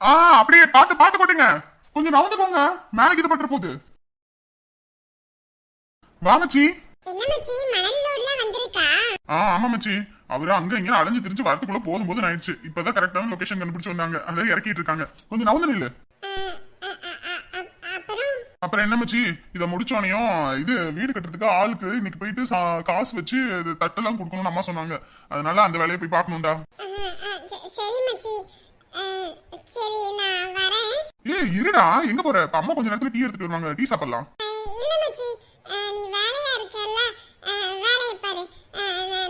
ஆ அப்படியே பாத்து பாத்து போட்டுங்க கொஞ்சம் நவந்துக்கோங்க. மேலே இது பட்டுற போகுது வா மச்சி. ஆ ஆமா மச்சி. அவரு அங்க இங்க அலைஞ்சு திரிஞ்சு வரதுக்குள்ள போதும் போதும் ஆயிடுச்சு. இப்பதான் கரெக்டான லொகேஷன் கண்டுபிடிச்சு வந்தாங்க. அதை இறக்கிட்டு இருக்காங்க. கொஞ்சம் நவந்து நில்லு. அப்புறம்? என்ன மச்சி? இத முடிச்சோனையும் இது வீடு கட்டுறதுக்கு ஆளுக்கு இன்னைக்கு போயிட்டு காசு வச்சு தட்டெல்லாம் கொடுக்கணும்னு அம்மா சொன்னாங்க. அதனால அந்த வேலையை போய் பார்க்கணும்டா. சரி நான் வரேன். ஏய் இருடா. எங்க போற? அம்மா கொஞ்ச நேரத்துல டீ எடுத்துட்டு வருவாங்க. டீ சாப்பிடலாம். இல்ல மச்சி. நீ வேலையா இருக்கல்ல வேலையை பாரு.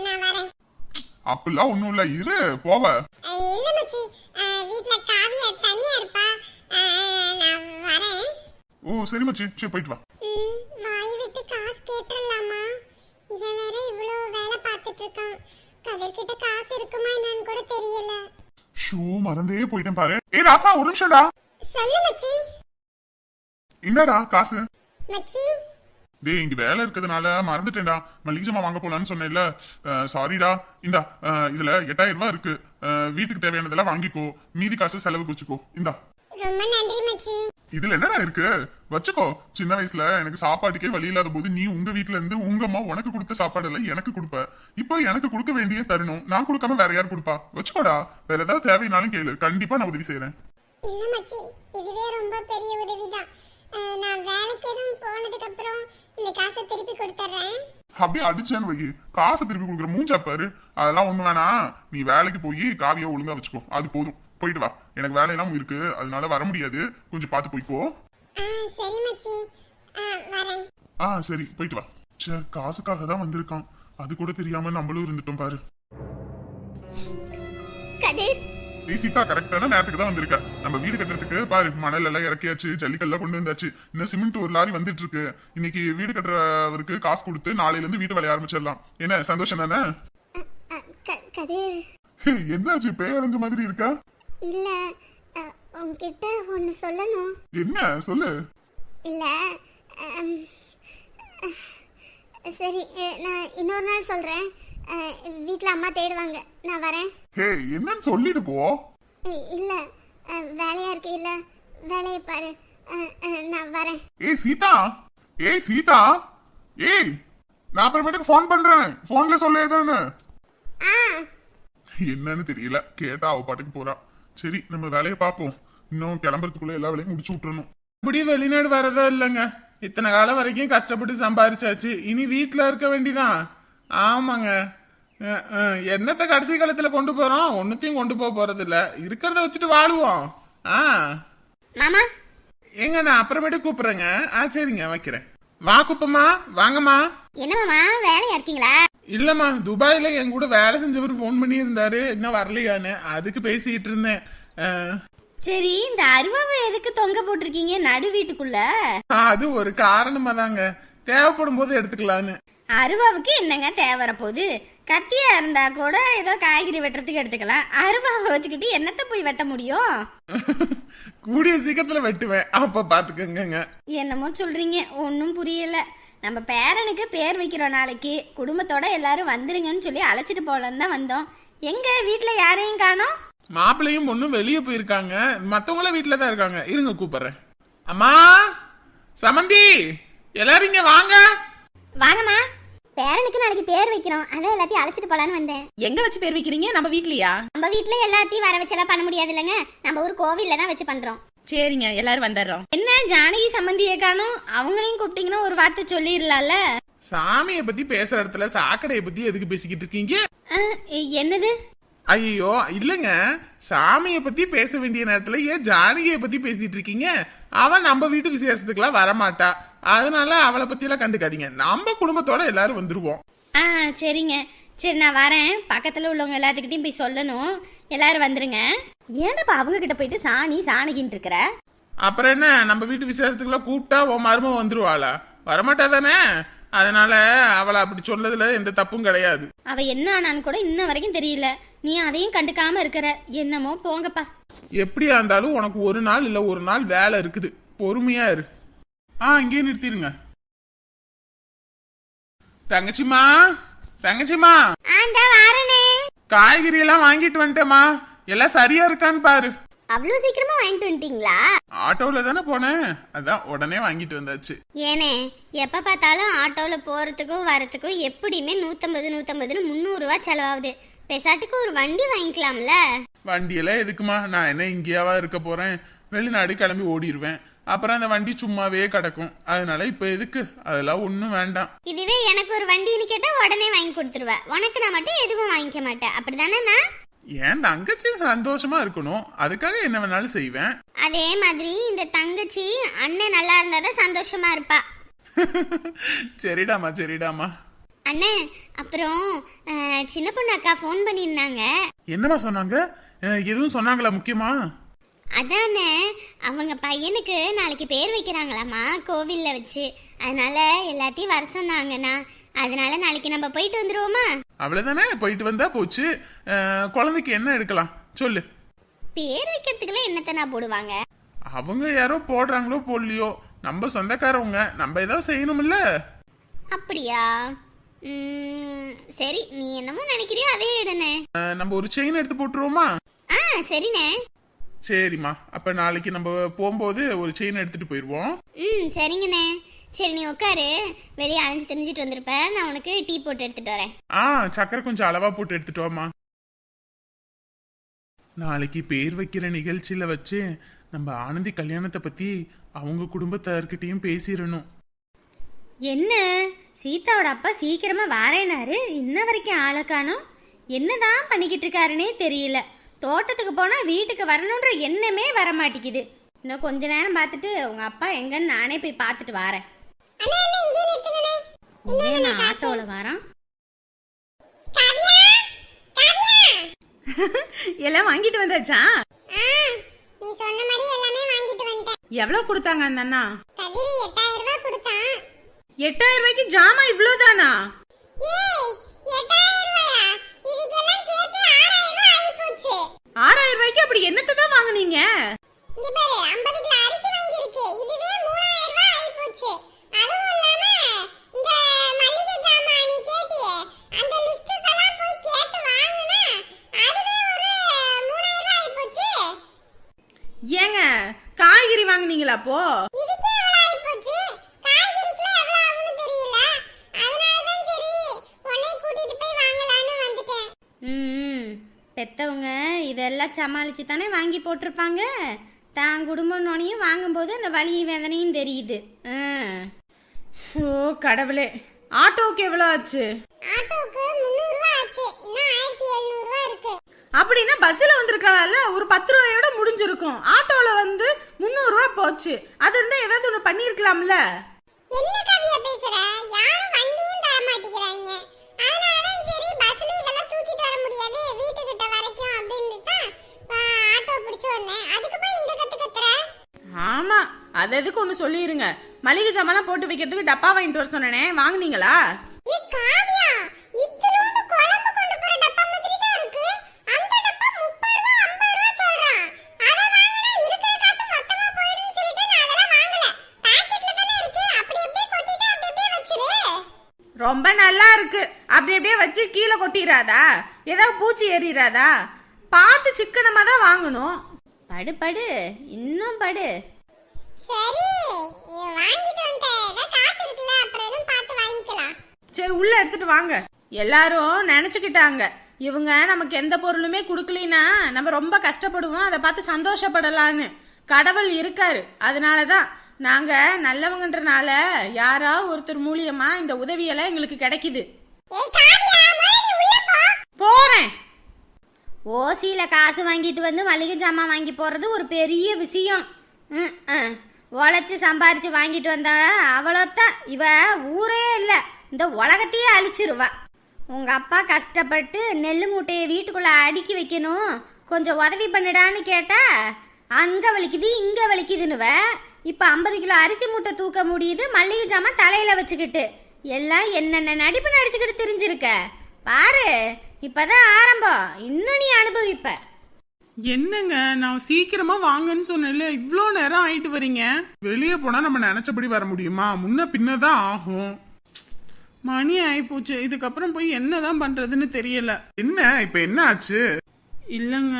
நான் வரேன். அப்படிலாம் ஒண்ணும் இல்ல. இரு போவ. இல்ல மச்சி. வீட்ல காவியா தனியா இருப்பா. நான் வரேன். ஓ சரி மச்சி. சரி போயிட்டு வா. வாய் விட்டு காசு கேட்டுடலாமா இவன் வேற இவ்வளோ வேலை பார்த்துட்டு இருக்கான். கதிர்கிட்ட காசு இருக்குமா என்னன்னு கூட தெரியல. ஷூ மறந்தே போயிட்டேன் பாரு. ஏய் ராசா ஒரு நிமிஷம்டா. சொல்லு மச்சி. இந்தாடா காசு. மச்சி. டேய் இங்க வேலை இருக்கிறதுனால மறந்துட்டேன்டா. மளிகை ஜாமான் வாங்க போலான்னு சொன்னேன்ல. சாரிடா. இந்தா இதுல எட்டாயிரம் ரூபாய் இருக்கு. வீட்டுக்கு தேவையானதெல்லாம் வாங்கிக்கோ. மீதி காசு செலவுக்கு வச்சுக்கோ இந்தா. ரொம்ப நன்றி மச்சி. இதுல என்னடா இருக்கு? வச்சுக்கோ சின்ன வயசுல எனக்கு சாப்பாட்டுக்கே வழி இல்லாத போது நீ உங்க வீட்ல இருந்து உங்க அம்மா உனக்கு கொடுத்த சாப்பாடு எல்லாம் எனக்கு கொடுப்ப. இப்போ எனக்கு கொடுக்க வேண்டிய தருணம் நான் கொடுக்காம வேற யார் கொடுப்பா? வச்சுக்கோடா வேற ஏதாவது தேவைனாலும் கேளு. கண்டிப்பா நான் உதவி செய்யறேன் இல்ல மச்சி. இதுவே ரொம்ப பெரிய உதவிதான். நான் வேலைக்கு எதுவும் போனதுக்கு அப்புறம் இந்த காசை திருப்பி கொடுத்துட்றேன். அப்படியே அடிச்சேன்னு வை. காசை திருப்பி கொடுக்குற மூஞ்சா பாரு. அதெல்லாம் ஒண்ணு வேணாம். நீ வேலைக்கு போய் காவியா ஒழுங்கா வச்சுக்கோ. அது போதும். போயிட்டு வா. எனக்கு வேலையெல்லாம் இருக்கு. அதனால வர முடியாது. கொஞ்சம் பார்த்து போய்க்கோ. ஆ சரி போயிட்டு வா. ச்சே காசுக்காக தான் வந்திருக்கான். அது கூட தெரியாம நம்மளும் இருந்துட்டோம் பாரு. நீ சீதா கரெக்டான நேரத்துக்கு தான் வந்திருக்க. நம்ம வீடு கட்டுறதுக்கு பாரு மணல் எல்லாம் இறக்கியாச்சு ஜல்லிக்கல்லாம் கொண்டு வந்தாச்சு. இன்னும் சிமெண்ட் ஒரு லாரி வந்துட்டு இருக்கு. இன்னைக்கு வீடு கட்டுறவருக்கு காசு கொடுத்து நாளையில இருந்து வீட்டு வேலைய ஆரம்பிச்சிடலாம். என்ன சந்தோஷம் தானே? என்னாச்சு? பேரஞ்ச மாதிரி இருக்கா? இல்ல உன்கிட்ட ஒன்னு சொல்லணும். என்ன? சொல்லு. இல்ல சரி நான் இன்னொரு நாள் சொல்றேன். வீட்டில் அம்மா தேடுவாங்க. நான் வரேன். ஹே என்னன்னு சொல்லிட்டு போ. இல்ல வேலையா இருக்கு இல்ல வேலையை பாரு. நான் வரேன். ஏய் சீதா. ஏய் சீதா. ஏய் நான் அப்புறமேட்டுக்கு ஃபோன் பண்றேன். ஃபோன்ல சொல்ல ஏதானு ஆ. என்னன்னு தெரியல. கேட்டா அவ பாட்டுக்கு போறா. சரி நம்ம வேலையை பார்ப்போம். இன்னும் கிளம்புறதுக்குள்ள எல்லா வேலையும் முடிச்சு விட்டுறணும். இப்படி வெளிநாடு வரதா இல்லைங்க. இத்தனை காலம் வரைக்கும் கஷ்டப்பட்டு சம்பாரிச்சாச்சு. இனி வீட்டில் இருக்க வேண்டிதான். ஆமாங்க. என்னத்த கடைசி காலத்துல கொண்டு போறோம்? ஒன்னுத்தையும் கொண்டு போக போறது இல்ல இருக்கிறத வச்சுட்டு வாழுவோம். ஆ. மாமா? ஏங்க நான் அப்புறமேட்டு கூப்பிடுறேங்க. ஆ சரிங்க வைக்கிறேன். வா குப்பம்மா வாங்கம்மா. என்ன மாமா வேலையா இருக்கீங்களா? இல்லம்மா துபாயில என் கூட வேலை செஞ்சவர் ஃபோன் பண்ணி இருந்தாரு இன்னும் வரலையான்னு அதுக்கு பேசிட்டு இருந்தேன். அஹ், சரி இந்த அருவாவை எதுக்கு தொங்க போட்டிருக்கீங்க? நடு வீட்டுக்குள்ள. அது ஒரு காரணமா தாங்க. தேவைப்படும் போது எடுத்துக்கலான்னு அருவாவுக்கு என்னங்க தேவை வரப்போகுது? கத்தியா இருந்தா கூட ஏதோ காய்கறி வெட்டுறதுக்கு எடுத்துக்கலாம். அருவாவை வச்சுக்கிட்டு என்னத்த போய் வெட்ட முடியும்? கூடிய சீக்கிரத்துல வெட்டுவேன். அப்ப பாத்துக்கோங்க என்னமோ சொல்றீங்க. ஒன்றும் புரியல. நம்ம பேரனுக்கு பேர் வைக்கிறோம் நாளைக்கு குடும்பத்தோட எல்லாரும் வந்துருங்கன்னு சொல்லி அழைச்சிட்டு போகலான்னு தான் வந்தோம். எங்க வீட்டில் யாரையும் காணோம்? மாப்பிள்ளையும் பொண்ணும் வெளியே போயிருக்காங்க. மத்தவங்கள வீட்டுல தான் இருக்காங்க. இருங்க கூப்பிடுறேன். அம்மா! சமந்தி! எல்லாரும் இங்க வாங்க! வாங்கம்மா. பேரனுக்கு நாளைக்கு பேர் வைக்கிறோம். அதான் எல்லாத்தையும் அழைச்சிட்டு போலான்னு வந்தேன். எங்க வச்சு பேர் வைக்கிறீங்க? நம்ம வீட்லயா? நம்ம வீட்ல எல்லாத்தையும் வர வச்செல்லாம் பண்ண முடியாது இல்லைங்க. நம்ம ஒரு கோவில்ல தான் வச்சு பண்றோம். சரிங்க எல்லாரும் வந்துடுறோம். என்ன ஜானகி சம்மந்தியை காணோம் அவங்களையும் கூப்பிட்டீங்கன்னா ஒரு வார்த்தை சொல்லிடலாம்ல? சாமியை பத்தி பேசுற இடத்துல சாக்கடையை பத்தி எதுக்கு பேசிக்கிட்டு இருக்கீங்க? அஹ், என்னது? ஐயோ இல்லங்க. சாமியை பத்தி பேச வேண்டிய நேரத்துல ஏன் ஜானகியை பத்தி பேசிட்டு இருக்கீங்க? அவன் நம்ம வீட்டு விசேஷத்துக்குலாம் வரமாட்டா. அதனால அவளை பத்தி எல்லாம் கண்டுக்காதீங்க. நம்ம குடும்பத்தோட எல்லாரும் வந்துருவோம். ஆ சரிங்க. சரி நான் வரேன். பக்கத்தில் உள்ளவங்க எல்லாத்துக்கிட்டையும் போய் சொல்லணும். எல்லாரும் வந்துருங்க. ஏன்டப்பா அவங்க கிட்ட போயிட்டு சாணி சாணிக்கின்னு இருக்கிற? அப்புறம் என்ன? நம்ம வீட்டு விசேஷத்துக்குலாம் கூப்பிட்டா உன் மருமம் வந்துருவாளா? வரமாட்டா தானே அதனால அவளை அப்படி சொன்னதுல எந்த தப்பும் கிடையாது. அவ என்ன ஆனான்னு கூட இன்ன வரைக்கும் தெரியல. நீ அதையும் கண்டுக்காம இருக்கிற. என்னமோ போங்கப்பா. எப்படியா இருந்தாலும் உனக்கு ஒரு நாள் இல்ல ஒரு நாள் வேலை இருக்குது. பொறுமையா இரு. ஆ இங்கேயே நிறுத்திடுங்க தங்கச்சிமா தங்கச்சிமா காய்கறி எல்லாம் வாங்கிட்டு வந்துட்டேம்மா. எல்லாம் சரியா இருக்கான்னு பாரு. அவ்வளோ சீக்கிரமா வாங்கிட்டு வந்துட்டீங்களா? ஆட்டோல தானே போனேன். அதான் உடனே வாங்கிட்டு வந்தாச்சு. ஏனே எப்ப பார்த்தாலும் ஆட்டோல போறதுக்கும் வரதுக்கும் எப்படியுமே நூத்தம்பது நூத்தம்பதுன்னு முந்நூறுரூவா செலவாகுது. பெசாட்டுக்கு ஒரு வண்டி வாங்கிக்கலாம்ல? வண்டியெல்லாம் எதுக்குமா நான் என்ன இங்கேயாவா இருக்க போறேன்? வெளிநாடு கிளம்பி ஓடிடுவேன் அப்புறம் அந்த வண்டி சும்மாவே கிடக்கும். அதனால இப்ப எதுக்கு? அதெல்லாம் ஒன்றும் வேண்டாம். இதுவே எனக்கு ஒரு வண்டின்னு கேட்டா உடனே வாங்கி கொடுத்துருவேன் உனக்கு நான் மட்டும் எதுவும் வாங்கிக்க மாட்டேன். அப்படிதானேண்ணா ஏன் தங்கச்சி சந்தோஷமா இருக்கணும்? அதுக்காக என்ன வேணாலும் செய்வேன். அதே மாதிரி இந்த தங்கச்சி அண்ணன் நல்லா இருந்தாதான் சந்தோஷமா இருப்பா. சரிடாமா சரிடாமா அண்ணே அப்புறம் சின்ன பொண்ணு அக்கா ஃபோன் பண்ணியிருந்தாங்க. என்னம்மா சொன்னாங்க? எதுவும் சொன்னாங்களா முக்கியமா? அதானே? அவங்க பையனுக்கு நாளைக்கு பேர் வைக்கிறாங்களாமா கோவில்ல வச்சு. அதனால எல்லாத்தையும் வர சொன்னாங்கண்ணா. அதனால நாளைக்கு நம்ம போயிட்டு வந்துருவோமா? அவ்வளவுதானே? போயிட்டு வந்தா போச்சு. குழந்தைக்கு என்ன எடுக்கலாம்? சொல்லு. பேர் வைக்கிறதுக்குலாம் என்னத்தனா போடுவாங்க? அவங்க யாரோ போடுறாங்களோ போடலையோ. நம்ம சொந்தக்காரவங்க. நம்ம ஏதாவது செய்யணும்ல. அப்படியா? சரி. நீ என்னமோ நினைக்கிறியோ அதே இடனே நம்ம ஒரு செயின் எடுத்து போட்டுருவோமா? ஆ சரிண்ணே. சரிம்மா. அப்ப நாளைக்கு நம்ம போகும்போது ஒரு செயின் எடுத்துட்டு போயிடுவோம் ம் சரிங்கண்ணே. சரி நீ உட்காரு. வெளியே அலைஞ்சு தெரிஞ்சிட்டு வந்திருப்ப. நான் உனக்கு டீ போட்டு எடுத்துட்டு வரேன். ஆ சக்கரை கொஞ்சம் அளவா போட்டு எடுத்துட்டு வாமா நாளைக்கு பேர் வைக்கிற நிகழ்ச்சியில வச்சு நம்ம ஆனந்தி கல்யாணத்தை பத்தி அவங்க குடும்பத்தார்கிட்டயும் பேசிடணும். என்ன? சீதாவோட அப்பா சீக்கிரமா வாரேனாரு? இன்ன வரைக்கும் ஆளை காணோம். என்னதான் பண்ணிக்கிட்டு இருக்காருன்னே தெரியல. தோட்டத்துக்கு போனா வீட்டுக்கு வரணுன்ற எண்ணமே வர மாட்டேங்குது இன்னும் கொஞ்ச நேரம் பார்த்துட்டு உங்க அப்பா எங்கன்னு நானே போய் பார்த்துட்டு வரேன். ஆட்டோல வரேன். எல்லாம் வாங்கிட்டு வந்தாச்சா? நீ சொன்ன மாதிரி எல்லாமே வாங்கிட்டு வந்துட்டேன். எவ்வளவு கொடுத்தாங்க அந்த அண்ணா? கதிரி எட்டாயிரம் ரூபாய் கொடுத்தான். எட்டாயிரம் ரூபாய்க்கு ஜாமா ஏய் எட்டாயிரம் ரூபாயா இதுக்கெல்லாம் சேர்த்து ஆறாயிரம் ரூபாய் ஆகி போச்சு ஆறாயிரம் ரூபாய்க்கு அப்படி என்னத்தை தான் வாங்குனீங்க இங்க பாரு 50 கிலோ அரிசி வாங்கியிருக்கு. இதுவே மூணாயிரம் ரூபாய் ஆகி போச்சு. அதுவும் இல்லாம இந்த மளிகை ஜாமான் நீ கேட்டியே அந்த லிஸ்டுக்கெல்லாம் போய் கேட்டு வாங்குனா அதுவே ஒரு ரூபாய் போச்சு. ஏங்க காய்கறி வாங்குனீங்களா அப்போ? இதுக்கே எவ்வளவு ஆகி போச்சு? காய்கறிக்குலாம் எவ்வளவு ஆகும்னு தெரியல. அதனால தான் சரி உன்னை கூட்டிட்டு போய் வாங்கலாம்னு வந்துட்டேன். ம். பெத்தவங்க இதெல்லாம் சமாளிச்சு தானே வாங்கி போட்டிருப்பாங்க? தான் குடும்பம்னோனையும் வாங்கும்போது அந்த வலி வேதனையும் தெரியுது. ஸோ கடவுளே. ஆட்டோவுக்கு எவ்வளோ ஆச்சு? ஆட்டோவுக்கு 300 ரூபாய் ஆச்சு. இன்னும் ஆயிரத்தி எழுநூறு ரூபாய் இருக்கு. அப்படின்னா பஸ்ஸில் வந்திருக்கலாம்ல? ஒரு பத்து ரூபாயோட முடிஞ்சிருக்கும். ஆட்டோவில் வந்து முந்நூறுரூவா போச்சு. அது இருந்தால் ஏதாவது ஒன்று பண்ணியிருக்கலாம்ல? என்ன கவியா பேசுற? யாரும் வண்டியும் தர மாட்டேங்கிறாங்க அதனாலதான் சரி பஸ்ல இதெல்லாம் தூக்கிட்டு வர முடியாது வீட்டுக்கிட்ட வரைக்கும் அப்படின்னு தான் ஆட்டோ பிடிச்சு வந்தேன் அதுக்கு போய் இந்த கத்து கத்துற ஆமாம் அது எதுக்கு ஒன்று சொல்லிடுங்க மளிகை ஜாமான்லாம் போட்டு வைக்கிறதுக்கு டப்பா வாங்கிட்டு வர சொன்னேனே வாங்குனீங்களா ஏ காவியா இத்தனோண்டு குழம்பு கொண்டு போற டப்பா மாதிரி தான் இருக்கு அந்த டப்பா 30 ரூபா 50 ரூபா சொல்றான் அத வாங்கினா இருக்கிற காசு மொத்தமா போயிடும்னு சொல்லிட்டு நான் அதெல்லாம் வாங்கல. பாக்கெட்ல தானே இருக்கு. அப்படி அப்படியே கொட்டிட்டு அப்படி அப்படியே வச்சிரு. ரொம்ப நல்லா இருக்கு. அப்படி அப்படியே வச்சு கீழே கொட்டிடாதா ஏதாவது பூச்சி ஏறிடாதா பார்த்து சிக்கனமாக தான் வாங்கணும். படு படு. இன்னும் படு. சரி உள்ள எடுத்துட்டு வாங்க. எல்லாரும் நினைச்சுக்கிட்டாங்க. இவங்க நமக்கு எந்த பொருளுமே கொடுக்கலினா நம்ம ரொம்ப கஷ்டப்படுவோம் அதை பார்த்து சந்தோஷப்படலான்னு கடவுள் இருக்காரு. அதனால தான் நாங்க நல்லவங்கன்றனால யாரா ஒருத்தர் மூலியமா இந்த உதவியெல்லாம் எங்களுக்கு கிடைக்குது. போறேன். ஓசியில காசு வாங்கிட்டு வந்து மளிகை ஜாமான் வாங்கி போறது ஒரு பெரிய விஷயம். ம். உழைச்சி சம்பாரிச்சு வாங்கிட்டு வந்தா அவ்வளோத்தான். இவ ஊரே இல்லை. இந்த உலகத்தையே அழிச்சிருவா. உங்க அப்பா கஷ்டப்பட்டு நெல் மூட்டையை வீட்டுக்குள்ள அடுக்கி வைக்கணும். கொஞ்சம் உதவி பண்ணுடான்னு கேட்டா அங்க வலிக்குது இங்க வலிக்குதுன்னுவ. இப்ப ஐம்பது கிலோ அரிசி மூட்டை தூக்க முடியுது மல்லிகை ஜாமான் தலையில வச்சுக்கிட்டு. எல்லாம் என்னென்ன நடிப்பு நடிச்சுக்கிட்டு தெரிஞ்சிருக்க? பாரு இப்பதான் ஆரம்பம். இன்னும் நீ அனுபவிப்ப. என்னங்க நான் சீக்கிரமா வாங்கன்னு சொன்னேன்ல இவ்ளோ நேரம் ஆயிட்டு வரீங்க? வெளியே போனா நம்ம நினைச்சபடி வர முடியுமா? முன்ன பின்னதான் ஆகும். மணி ஆயிப்போச்சு. இதுக்கப்புறம் போய் என்னதான் பண்றதுன்னு தெரியல. என்ன? இப்ப என்ன ஆச்சு? இல்லங்க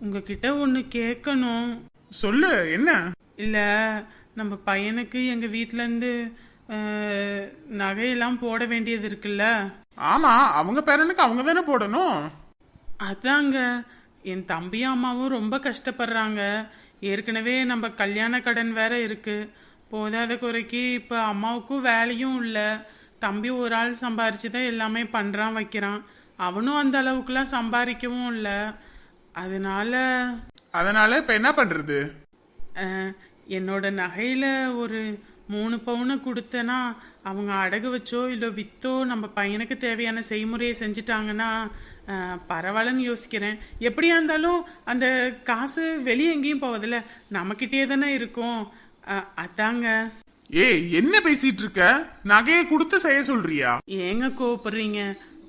உங்ககிட்ட ஒன்று கேட்கணும். சொல்லு என்ன? இல்ல நம்ம பையனுக்கு எங்க வீட்ல இருந்து அஹ், நகையெல்லாம் போட வேண்டியது இருக்குல்ல? ஆமா அவங்க பேரனுக்கு அவங்க தானே போடணும். அதாங்க என் தம்பியும் அம்மாவும் ரொம்ப கஷ்டப்படுறாங்க. ஏற்கனவே நம்ம கல்யாண கடன் வேற இருக்கு. போதாத குறைக்கு இப்ப அம்மாவுக்கும் வேலையும் இல்ல. தம்பி ஒரு ஆள் சம்பாரிச்சு தான் எல்லாமே பண்றான் வைக்கிறான். அவனும் அந்த அளவுக்குலாம் சம்பாதிக்கவும் இல்ல. அதனால அதனால இப்ப என்ன பண்றது? அஹ், என்னோட நகையில ஒரு மூணு பவுனை கொடுத்தேன்னா அவங்க அடகு வச்சோ இல்லை வித்தோ நம்ம பையனுக்கு தேவையான செய்முறையை செஞ்சுட்டாங்கன்னா பரவாயில்லன்னு யோசிக்கிறேன். எப்படியா இருந்தாலும் அந்த காசு வெளியே எங்கேயும் போவதில்ல. நம்மக்கிட்டே தானே இருக்கும். அதாங்க. ஏய் என்ன பேசிட்டு இருக்க நகையை கொடுத்து செய்ய சொல்றியா? ஏங்க கோவப்படுறீங்க?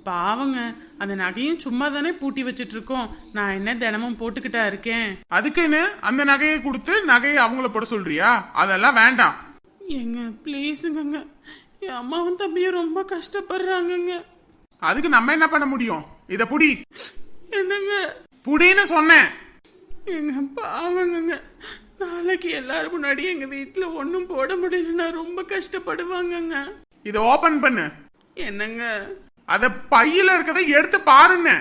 பாவங்க. அந்த நகையும் சும்மா தானே பூட்டி வச்சிட்டு இருக்கோம் நான் என்ன தினமும் போட்டுக்கிட்டா இருக்கேன்? அதுக்குன்னு அந்த நகையை கொடுத்து நகையை அவங்கள போட சொல்றியா? அதெல்லாம் வேண்டாம். ஏங்க ப்ளீஸுங்கங்க. என் அம்மாவும் தம்பியும் ரொம்ப கஷ்டப்படுறாங்கங்க. அதுக்கு நம்ம என்ன பண்ண முடியும்? இத புடி. என்னங்க? புடின்னு சொன்னேன். எங்க பாவங்கங்க. நாளைக்கு எல்லாரும் முன்னாடி எங்க வீட்டுல ஒண்ணும் போட முடியலன்னா ரொம்ப கஷ்டப்படுவாங்கங்க. இத ஓபன் பண்ணு. என்னங்க? அத பையில இருக்கதை எடுத்து பாருன்னு.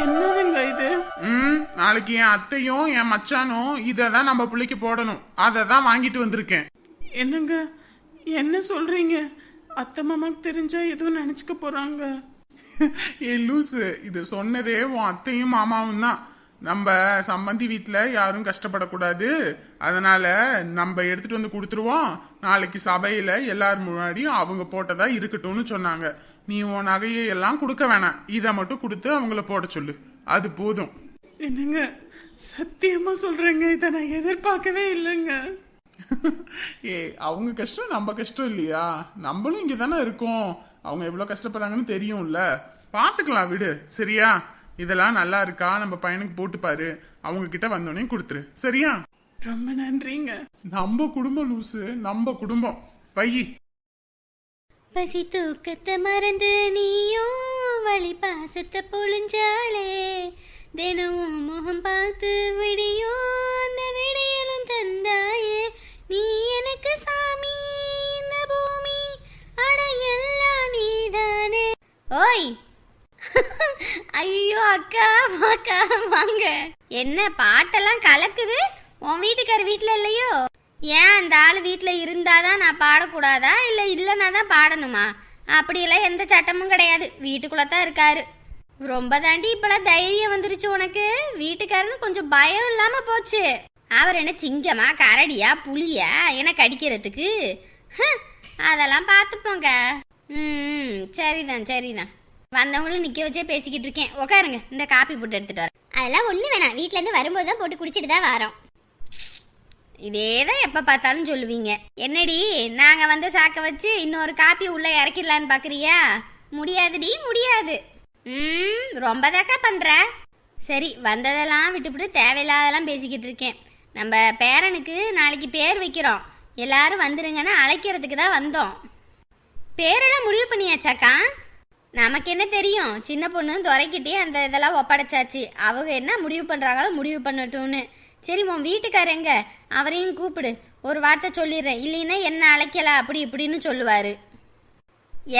என்னதுங்க இது? ம் நாளைக்கு என் அத்தையும் என் மச்சானும் இதை தான் நம்ம பிள்ளைக்கு போடணும். அதை தான் வாங்கிட்டு வந்திருக்கேன். என்னங்க? என்ன சொல்றீங்க? அத்தை மாமாக்கு தெரிஞ்சா எதுவும் நினைச்சுக்க போறாங்க. ஏ லூசு இது சொன்னதே உன் அத்தையும் மாமாவும் தான். நம்ம சம்பந்தி வீட்ல யாரும் கஷ்டப்படக்கூடாது. அதனால நம்ம எடுத்துட்டு வந்து கொடுத்துருவோம். நாளைக்கு சபையில எல்லார் முன்னாடியும் அவங்க போட்டதா இருக்கட்டும்னு சொன்னாங்க. நீ உன் நகையை எல்லாம் கொடுக்க வேணாம். இதை மட்டும் கொடுத்து அவங்கள போட சொல்லு. அது போதும். என்னங்க? சத்தியமா சொல்றேங்க. இதை நான் எதிர்பார்க்கவே இல்லைங்க. ஏ அவங்க கஷ்டம் நம்ம கஷ்டம் இல்லையா? நம்மளும் இங்க தானே இருக்கோம். அவங்க எவ்வளவு கஷ்டப்படுறாங்கன்னு தெரியும்ல. பாத்துக்கலாம் விடு. சரியா? இதெல்லாம் நல்லா இருக்கா? நம்ம பையனுக்கு போட்டு பாரு. அவங்க கிட்ட வந்தோடனே கொடுத்துரு. சரியா? ரொம்ப நன்றிங்க. நம்ம குடும்பம் லூசு. நம்ம குடும்பம். வை பசி தூக்கத்தை மறந்து நீயும் வழி பாசத்தை பொழிஞ்சாலே தினமும் முகம் பார்த்து விடியும். அந்த விடியலும் தந்தாயே நீ எனக்கு சாமி ஓய். ஐயோ அக்கா அக்கா வாங்க. என்ன பாட்டெல்லாம் கலக்குது? உன் வீட்டுக்கார வீட்டில் இல்லையோ? ஏன் அந்த ஆள் வீட்ல இருந்தாதான் நான் பாடக்கூடாதா? இல்ல இல்லைன்னா தான் பாடணுமா? அப்படியெல்லாம் எந்த சட்டமும் கிடையாது. வீட்டுக்குள்ள தான் இருக்காரு. ரொம்ப தாண்டி இப்பெல்லாம் தைரியம் வந்துருச்சு உனக்கு? வீட்டுக்காரன்னு கொஞ்சம் பயம் இல்லாம போச்சு. அவர் என்ன சிங்கமா கரடியா புளியா என்ன கடிக்கிறதுக்கு? அதெல்லாம் பார்த்துப்போங்க. ம். சரிதான் சரிதான் வந்தவங்களும் நிக்க வச்சே பேசிக்கிட்டு இருக்கேன். உட்காருங்க இந்த காப்பி போட்டு எடுத்துட்டு வரேன். அதெல்லாம் ஒண்ணு வேணாம். வீட்ல இருந்து வரும்போது தான் போட்டு குடிச்சிட்டு தான் வரோம். இதே தான் எப்போ பார்த்தாலும் சொல்லுவீங்க. என்னடி நாங்கள் வந்து சாக்க வச்சு இன்னொரு காப்பி உள்ளே இறக்கிடலான்னு பார்க்குறியா முடியாதுடி முடியாது. ம் ரொம்ப தாக்கா பண்ணுற சரி வந்ததெல்லாம் விட்டுவிட்டு தேவையில்லாதெல்லாம் பேசிக்கிட்டு இருக்கேன். நம்ம பேரனுக்கு நாளைக்கு பேர் வைக்கிறோம். எல்லாரும் வந்துருங்கன்னு அழைக்கிறதுக்கு தான் வந்தோம். பேரெல்லாம் முடிவு பண்ணியாச்சாக்கா? நமக்கு என்ன தெரியும்? சின்ன பொண்ணு துறைக்கிட்டே அந்த இதெல்லாம் ஒப்படைச்சாச்சு. அவங்க என்ன முடிவு பண்ணுறாங்களோ முடிவு பண்ணட்டும்னு. சரி உன் வீட்டுக்காரங்க அவரையும் கூப்பிடு. ஒரு வார்த்தை சொல்லிடுறேன். இல்லைன்னா என்ன அழைக்கல? அப்படி இப்படின்னு சொல்லுவார்.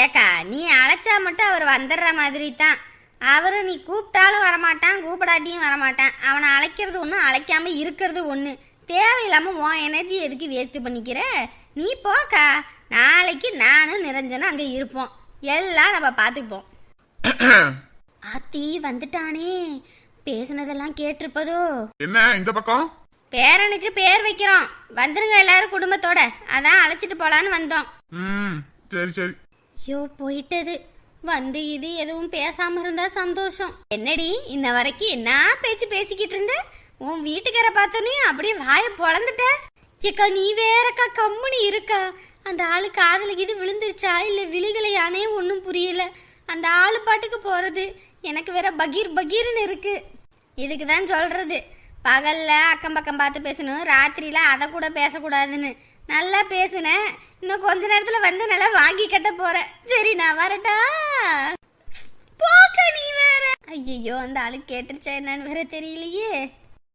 ஏக்கா நீ அழைச்சா மட்டும் அவர் வந்துடுற மாதிரி தான் அவர் நீ கூப்பிட்டாலும் வரமாட்டான் கூப்பிடாட்டியும் வரமாட்டான். அவனை அழைக்கிறது ஒன்று அழைக்காமல் இருக்கிறது ஒன்று தேவையில்லாம உன் எனர்ஜி எதுக்கு வேஸ்ட் பண்ணிக்கிற? நீ போக்கா. நாளைக்கு நானும் நிரஞ்சனும் அங்கே இருப்போம். எல்லாம் நம்ம பார்த்துப்போம் ஆத்தி வந்துட்டானே. பேசுனதெல்லாம் கேட்டிருப்பதோ? என்ன இந்த பக்கம்? பேரனுக்கு பேர் வைக்கிறோம். வந்துருங்க எல்லாரும் குடும்பத்தோட. அதான் அழைச்சிட்டு போலான்னு வந்தோம். சரி சரி. ஐயோ போயிட்டது. வந்து இது எதுவும் பேசாம இருந்தா சந்தோஷம். என்னடி இன்ன வரைக்கும் என்ன பேச்சு பேசிக்கிட்டு இருந்த? உன் வீட்டுக்கார பார்த்தோன்னே அப்படியே வாயை பொழந்துட்ட. ஏக்கா நீ வேறக்கா கம்முனி இருக்கா? அந்த ஆளு காதலுக்கு இது விழுந்துருச்சா? இல்லை விழிகளையானே ஒன்றும் புரியல. அந்த ஆளு பாட்டுக்கு போகிறது எனக்கு வேற பகீர் பகீர்னு இருக்கு. இதுக்கு தான் சொல்கிறது பகல்ல அக்கம் பக்கம் பார்த்து பேசணும். ராத்திரியில் அதை கூட பேசக்கூடாதுன்னு. நல்லா பேசுனேன். இன்னும் கொஞ்ச நேரத்தில் வந்து நல்லா வாங்கி கட்ட போகிறேன் சரி நான் வரட்டா? போக்க நீ வேற. ஐயோ அந்த ஆளு கேட்டுருச்சா என்னன்னு வேற தெரியலையே.